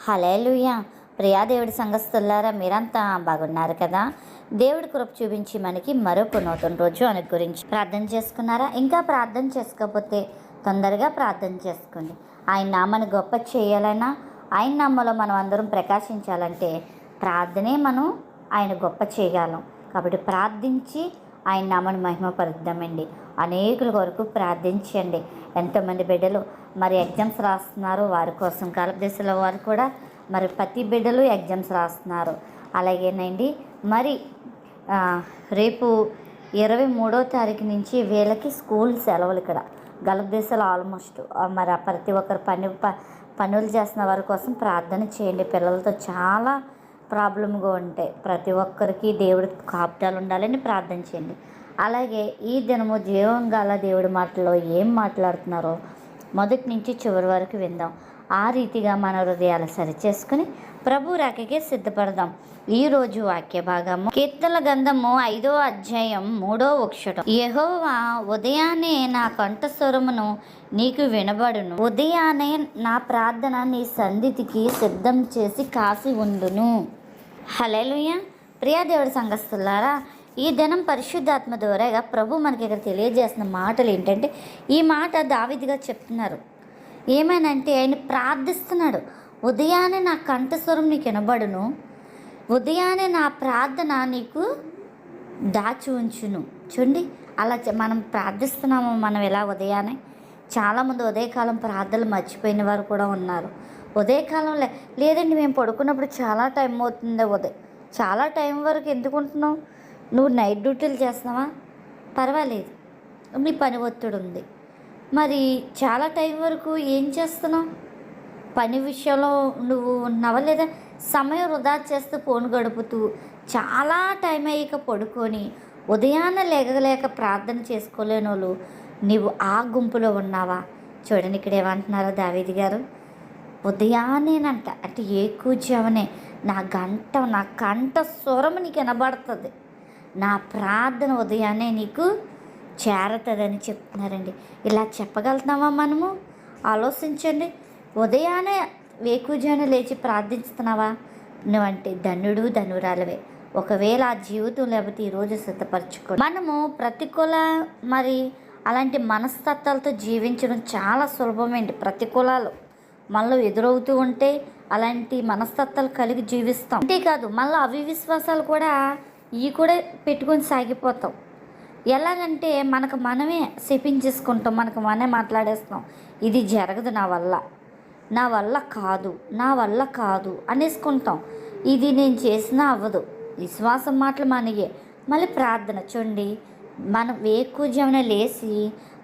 Hallelujah Priya దేవుడి సంఘస్థులారా మీరంతా బాగున్నారు కదా? దేవుడి కృప చూపించి మనకి మరొక నూతన రోజు అని గురించి ప్రార్థన చేసుకున్నారా? ఇంకా ప్రార్థన చేసుకోకపోతే తొందరగా ప్రార్థన చేసుకోండి. ఆయన నామని గొప్ప చేయాలన్నా ఆయన నామలో మనం అందరం ప్రకాశించాలంటే ప్రార్థనే మనం ఆయన గొప్ప చేయగలం కాబట్టి ప్రార్థించి ఆయన నామను మహిమపరుద్దామండి. అనేకుల వరకు ప్రార్థించండి. ఎంతోమంది బిడ్డలు మరి ఎగ్జామ్స్ రాస్తున్నారు. వారి కోసం కాలదశలో వారు కూడా మరి ప్రతి బిడ్డలు ఎగ్జామ్స్ రాస్తున్నారు. అలాగేనండి. మరి రేపు ఇరవై మూడో తారీఖు నుంచి వీళ్ళకి స్కూల్ సెలవులు ఇక్కడ. గల్ఫ్ దేశాలు ఆల్మోస్ట్ మరి ప్రతి ఒక్కరు పని ప- పనులు చేస్తున్న వారి కోసం ప్రార్థన చేయండి. పిల్లలతో చాలా ప్రాబ్లమ్గా ఉంటాయి ప్రతి ఒక్కరికి దేవుడి కాపుటాలు ఉండాలని ప్రార్థన చేయండి. అలాగే ఈ దినము జీవం గల దేవుడి మాటలో ఏం మాట్లాడుతున్నారో మొదటి నుంచి చివరి వరకు విందాం. ఆ రీతిగా మన హృదయాలు సరిచేసుకుని ప్రభు రాకకే సిద్ధపడదాం. ఈ రోజు వాక్య భాగము కీర్తన గంధము ఐదో అధ్యాయం మూడో అక్షరం యహోవా ఉదయాన్నే నా కంఠస్వరమును నీకు వినబడును. ఉదయాన్నే నా ప్రార్థన నీ సన్నిధికి సిద్ధం చేసి కాసి ఉండును. హలేలుయ్య ప్రియాదేవుడి సంఘస్థులారా ఈ దినం పరిశుద్ధాత్మ ద్వారాగా ప్రభు మనకి ఇక్కడ తెలియజేసిన మాటలు ఏంటంటే ఈ మాట దావిదిగా చెప్తున్నారు. ఏమనంటే ఆయన ప్రార్థిస్తున్నాడు ఉదయాన్నే నా కంఠస్వరం నీకు వినబడును. ఉదయాన్నే నా ప్రార్థన నీకు దాచి ఉంచును. చూడండి అలా మనం ప్రార్థిస్తున్నాము మనం ఎలా ఉదయాన్నే? చాలామంది ఉదయకాలం ప్రార్థనలు మర్చిపోయిన వారు కూడా ఉన్నారు. ఉదయకాలం లే లేదండి మేము పడుకున్నప్పుడు చాలా టైం అవుతుంది ఉదయం. చాలా టైం వరకు ఎందుకు ఉంటున్నావు? నువ్వు నైట్ డ్యూటీలు చేస్తున్నావా? పర్వాలేదు. నీ పని ఒత్తిడి ఉంది. మరి చాలా టైం వరకు ఏం చేస్తున్నావు? పని విషయంలో నువ్వు ఉన్నావా లేదా? సమయం వృధా చేస్తూ ఫోన్ గడుపుతూ చాలా టైం అయ్యాక పడుకొని ఉదయాన్నే లేగలేక ప్రార్థన చేసుకోలేని వాళ్ళు నీవు ఆ గుంపులో ఉన్నావా? చూడండి ఇక్కడ ఏమంటున్నారో దావేది గారు. ఉదయాన్నేనంట. అంటే ఏ కూర్చోవనే నా గంట నా కంట స్వరం నీకు వినబడుతుంది. నా ప్రార్థన ఉదయాన్నే నీకు చేరతుందని చెప్తున్నారండి. ఇలా చెప్పగలుగుతామా మనము? ఆలోచించండి. ఉదయాన్నే వేకుజానే లేచి ప్రార్థిస్తున్నావా నువ్వంటే ధనుడు ధనురాలవే. ఒకవేళ ఆ జీవితం లేకపోతే ఈరోజు సిద్ధపరచుకో మనము ప్రతికూల మరి అలాంటి మనస్తత్వాలతో జీవించడం చాలా సులభమండి ప్రతికూలాలు. మనలో ఎదురవుతూ ఉంటే అలాంటి మనస్తత్వాలు కలిగి జీవిస్తాం. అంతేకాదు మళ్ళీ అవి విశ్వాసాలు కూడా ఇవి కూడా పెట్టుకొని సాగిపోతాం. ఎలాగంటే మనకు మనమే శపించేసుకుంటాం మనకు మనమే మాట్లాడేస్తాం ఇది జరగదు నా వల్ల నా వల్ల కాదు నా వల్ల కాదు అనేసుకుంటాం. ఇది నేను చేసినా అవ్వదు. విశ్వాసం మాటలు మనయే. మళ్ళీ ప్రార్థన చూడండి మనం వేకుజామున లేచి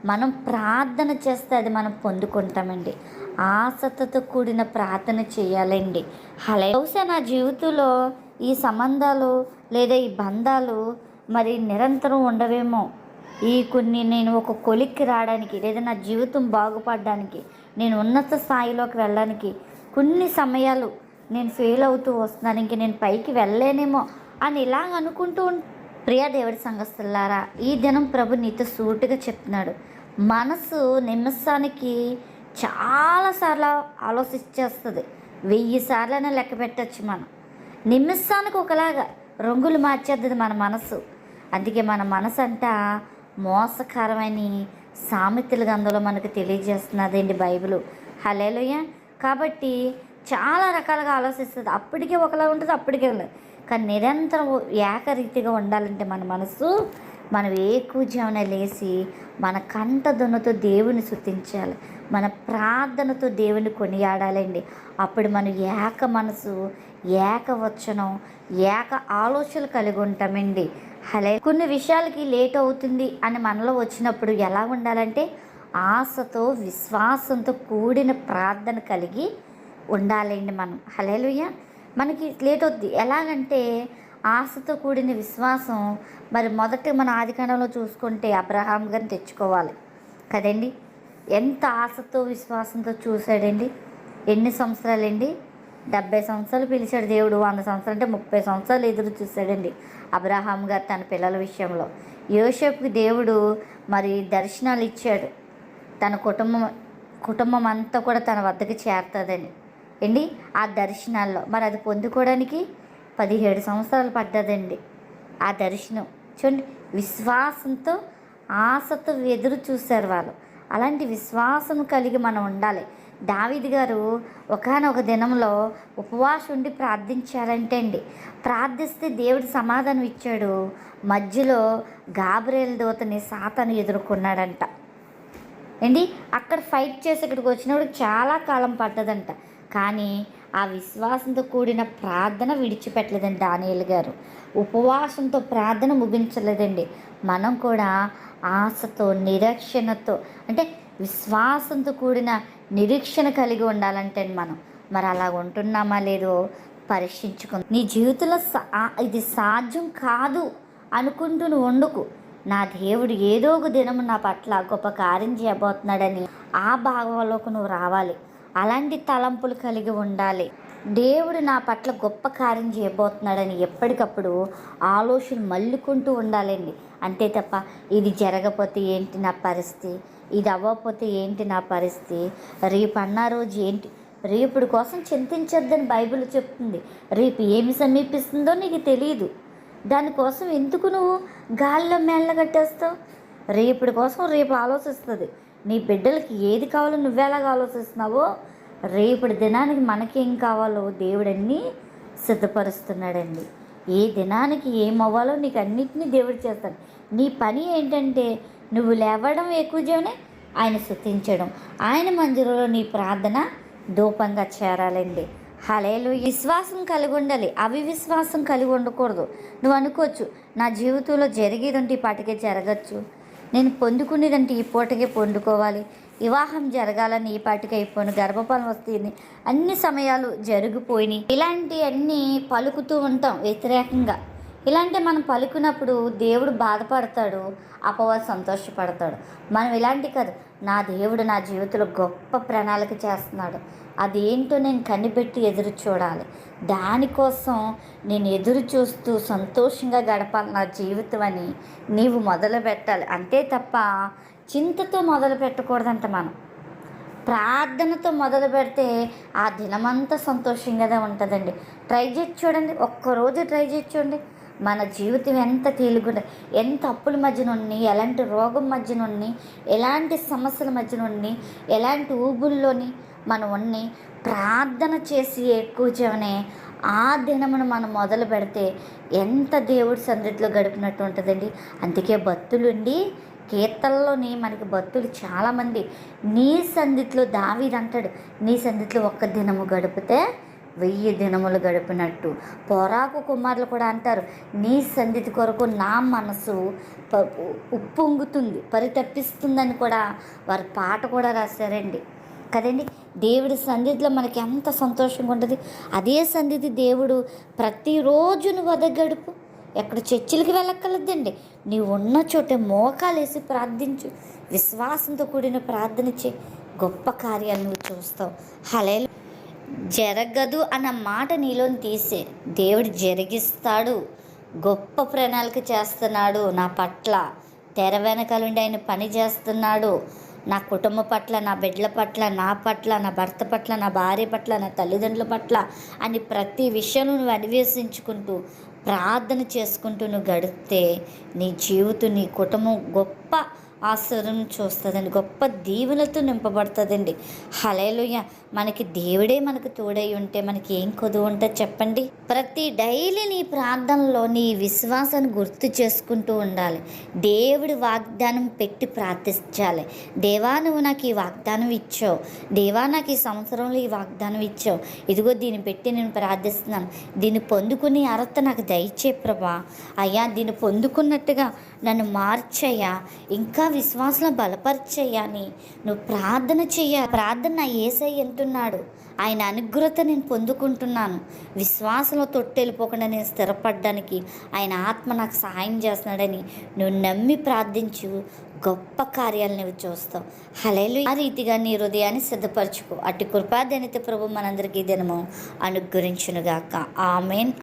మనం ప్రార్థన చేస్తే అది మనం పొందుకుంటామండి. ఆసక్తితో కూడిన ప్రార్థన చేయాలండి. అలా బహుశా నా జీవితంలో ఈ సంబంధాలు లేదా ఈ బంధాలు మరి నిరంతరం ఉండవేమో. ఈ కొన్ని నేను ఒక కొలిక్కి రావడానికి లేదా నా జీవితం బాగుపడడానికి నేను ఉన్నత స్థాయిలోకి వెళ్ళడానికి కొన్ని సమయాలు నేను ఫెయిల్ అవుతూ వస్తున్నాను. ఇంక నేను పైకి వెళ్ళలేనేమో అని ఇలా అనుకుంటూ ప్రియా దేవుడి సంఘస్థులారా ఈ దినం ప్రభు నీతో సూటిగా చెప్తున్నాడు. మనసు నిమిషానికి చాలాసార్లు ఆలోచించేస్తుంది. వెయ్యి సార్లైనా లెక్క పెట్టచ్చు మనం. నిమిషానికి ఒకలాగా రంగులు మార్చేద్ది మన మనసు. అందుకే మన మనసు అంట మోసకరమైన సామెతలుగా అందులో మనకు తెలియజేస్తున్నదండి బైబిల్? హలేలుయ కాబట్టి చాలా రకాలుగా ఆలోచిస్తుంది. అప్పటికే ఒకలా ఉంటుంది అప్పటికే ఉండదు. కానీ నిరంతరం ఏకరీతిగా ఉండాలంటే మన మనసు మనం ఏకూజామున లేచి మన కంట దున్నతో దేవుని శుతించాలి మన ప్రార్థనతో దేవుని కొనియాడాలండి. అప్పుడు మనం ఏక మనసు ఏక వచ్చనం ఏక ఆలోచనలు కలిగి ఉంటామండి. హలే కొన్ని విషయాలకి లేట్ అవుతుంది అని మనలో వచ్చినప్పుడు ఎలా ఉండాలంటే ఆశతో విశ్వాసంతో కూడిన ప్రార్థన కలిగి ఉండాలండి మనం. హలేలుయ్య మనకి లేట్ అవుద్ది ఎలాగంటే ఆశతో కూడిన విశ్వాసం మరి మొదట మన ఆదికాండంలో చూసుకుంటే అబ్రహాం గారిని తెచ్చుకోవాలి. కదండి? ఎంత ఆశతో విశ్వాసంతో చూశాడండి? ఎన్ని సంవత్సరాలండి? డెబ్బై సంవత్సరాలు పిలిచాడు దేవుడు. వంద సంవత్సరాలు అంటే ముప్పై సంవత్సరాలు ఎదురు చూశాడండి అబ్రహాం గారు తన పిల్లల విషయంలో. యోసేపుకి దేవుడు మరి దర్శనాలు ఇచ్చాడు. తన కుటుంబం కుటుంబం అంతా కూడా తన వద్దకు చేరుతుందని ఏంటి? ఆ దర్శనాల్లో. మరి అది పొందుకోవడానికి పదిహేడు సంవత్సరాలు పడ్డదండి ఆ దర్శనం. చూడండి విశ్వాసంతో ఆశతో ఎదురు చూశారు వాళ్ళు. అలాంటి విశ్వాసం కలిగి మనం ఉండాలి. దావిది గారు ఒకనొక దినంలో ఉపవాసం ఉండి ప్రార్థించారంటే అండి ప్రార్థిస్తే దేవుడు సమాధానం ఇచ్చాడు. మధ్యలో గాబ్రేల్ దూతని సాతను ఎదుర్కొన్నాడంట. ఏంటి? అక్కడ ఫైట్ చేసి ఇక్కడికి వచ్చినప్పుడు చాలా కాలం పడ్డదంట. కానీ ఆ విశ్వాసంతో కూడిన ప్రార్థన విడిచిపెట్టలేదండి దానియల్ గారు. ఉపవాసంతో ప్రార్థన ముగించలేదండి. మనం కూడా ఆశతో నిరీక్షణతో అంటే విశ్వాసంతో కూడిన నిరీక్షణ కలిగి ఉండాలంటే మనం. మరి అలా ఉంటున్నామా లేదో పరీక్షించుకుంది. నీ జీవితంలో సా- ఇది సాధ్యం కాదు అనుకుంటూ వండుకు నా దేవుడు ఏదో ఒక దినము నా పట్ల గొప్ప కార్యం చేయబోతున్నాడని ఆ భావంలోకి నువ్వు రావాలి. అలాంటి తలంపులు కలిగి ఉండాలి. దేవుడు నా పట్ల గొప్ప కార్యం చేయబోతున్నాడని ఎప్పటికప్పుడు ఆలోచన మల్లుకుంటూ ఉండాలండి. అంతే తప్ప ఇది జరగపోతే ఏంటి నా పరిస్థితి? ఇది అవ్వకపోతే ఏంటి నా పరిస్థితి? రేపు అన్న రోజు ఏంటి? రేపుడు కోసం చింతించొద్దని బైబిల్ చెప్తుంది. రేపు ఏమి సమీపిస్తుందో నీకు తెలియదు దానికోసం ఎందుకు నువ్వు గాల్లో మేళ్ళ కట్టేస్తావు? రేపటి కోసం రేపు ఆలోచిస్తుంది. నీ బిడ్డలకి ఏది కావాలో నువ్వెలాగ ఆలోచిస్తున్నావో రేపటి దినానికి మనకేం కావాలో దేవుడన్నీ సిద్ధపరుస్తున్నాడండి. ఏ దినానికి ఏమవ్వాలో నీకు అన్నిటినీ దేవుడు చేస్తాడు. నీ పని ఏంటంటే నువ్వు లేవడం ఎక్కువ చేయనే ఆయన శుద్ధించడం. ఆయన మందిరంలో నీ ప్రార్థన ధూపంగా చేరాలండి. హలేలు విశ్వాసం కలిగి ఉండాలి. అవివిశ్వాసం కలిగి ఉండకూడదు. నువ్వు అనుకోవచ్చు నా జీవితంలో జరిగేదంటే ఈ పాటికే జరగచ్చు. నేను పొందుకునేదంటే ఈ పూటకే పొందుకోవాలి. వివాహం జరగాలని ఈ పాటికి అయిపోయిన గర్భఫలం వస్తుంది అన్ని సమయాలు జరిగిపోయినాయి. ఇలాంటి అన్నీ పలుకుతూ ఉంటాం వ్యతిరేకంగా. ఇలాంటి మనం పలుకున్నప్పుడు దేవుడు బాధపడతాడు అపవాది సంతోషపడతాడు. మనం ఇలాంటి కాదు. నా దేవుడు నా జీవితంలో గొప్ప ప్రణాళిక చేస్తున్నాడు. అదేంటో నేను కనిపెట్టి ఎదురు చూడాలి. దానికోసం నేను ఎదురు చూస్తూ సంతోషంగా గడపాలి నా జీవితం అని నీవు మొదలు పెట్టాలి. అంతే తప్ప చింతతో మొదలు పెట్టకూడదంట మనం. ప్రార్థనతో మొదలు పెడితే ఆ దినమంతా సంతోషంగానే ఉంటుందండి. ట్రై చేసి చూడండి. ఒక్కరోజు ట్రై చేసి చూడండి. మన జీవితం ఎంత తేలిగుండ ఎంత అప్పుల మధ్యన ఉండి ఎలాంటి రోగం మధ్యన ఉండి ఎలాంటి సమస్యల మధ్యన ఉండి ఎలాంటి ఊబుల్లోని మనం ఉన్ని ప్రార్థన చేసి ఎక్కువ చేయనే ఆ దినమును మనం మొదలు పెడితే ఎంత దేవుడి సందిట్లో గడిపినట్టు ఉంటుందండి. అందుకే భక్తులుండి కీర్తనలోని మనకి భక్తులు చాలామంది నీ సందిట్లో దావీదు నీ సందిట్లో ఒక్క దినము గడిపితే వెయ్యి దినములు గడిపినట్టు. పొరాకు కుమారులు కూడా అంటారు నీ సంధితి కొరకు నా మనసు ఉప్పొంగుతుంది పరితప్పిస్తుందని కూడా వారి పాట కూడా రాశారండి. కదండి దేవుడి సన్నిధిలో మనకి ఎంత సంతోషంగా ఉంటుంది. అదే సన్నిధి దేవుడు ప్రతిరోజు నువ్వు వద గడుపు ఎక్కడ చర్చిలకి వెళ్ళక్కర్లేదండి. నీవు ఉన్న చోటే మోకాలేసి ప్రార్థించు. విశ్వాసంతో కూడిన ప్రార్థన చే గొప్ప కార్యాలు నువ్వు చూస్తావు. హలే జరగదు అన్న మాట నీలోని తీసే. దేవుడు జరిగిస్తాడు. గొప్ప ప్రణాళిక చేస్తున్నాడు నా పట్ల. తెర వెనకాలండి ఆయన పని చేస్తున్నాడు. నా కుటుంబ పట్ల నా బిడ్డల పట్ల నా పట్ల నా భర్త పట్ల నా భార్య పట్ల నా తల్లిదండ్రుల పట్ల అని ప్రతి విషయం నువ్వు అన్వేషించుకుంటూ ప్రార్థన చేసుకుంటూ నువ్వు గడిపితే నీ జీవితం నీ కుటుంబం గొప్ప ఆశ్చర్యం చూస్తుందండి. గొప్ప దీవెనలతో నింపబడుతుందండి. హలేలుయ్య మనకి దేవుడే మనకు తోడై ఉంటే మనకి ఏం కొదువు ఉంటుంది చెప్పండి? ప్రతి డైలీ నీ ప్రార్థనలో నీ విశ్వాసాన్ని గుర్తు చేసుకుంటూ ఉండాలి. దేవుడి వాగ్దానం పెట్టి ప్రార్థించాలి. దేవా నువ్వు నాకు ఈ వాగ్దానం ఇచ్చావు. దేవా నాకు ఈ సంవత్సరంలో ఈ వాగ్దానం ఇచ్చావు. ఇదిగో దీన్ని పెట్టి నేను ప్రార్థిస్తున్నాను. దీన్ని పొందుకునే అర్హత నాకు దయచే ప్రభా. అయ్యా దీన్ని పొందుకున్నట్టుగా నన్ను మార్చయ్యా. ఇంకా విశ్వాసంలో బలపరిచేయని నువ్వు ప్రార్థన చెయ్య. ప్రార్థన ఏసై ఎంటున్నాడు ఆయన అనుగ్రత నేను పొందుకుంటున్నాను. విశ్వాసంలో తొట్టెళ్ళిపోకుండా నేను స్థిరపడడానికి ఆయన ఆత్మ నాకు సహాయం చేస్తున్నాడని నువ్వు నమ్మి ప్రార్థించు. గొప్ప కార్యాలు నువ్వు చూస్తావు. హలేలు ఆ రీతిగా నీ హృదయాన్ని సిద్ధపరచుకో. అటు కృపాదనిత ప్రభు మనందరికీ దినము అనుగ్రహించునుగాక. ఆమెన్.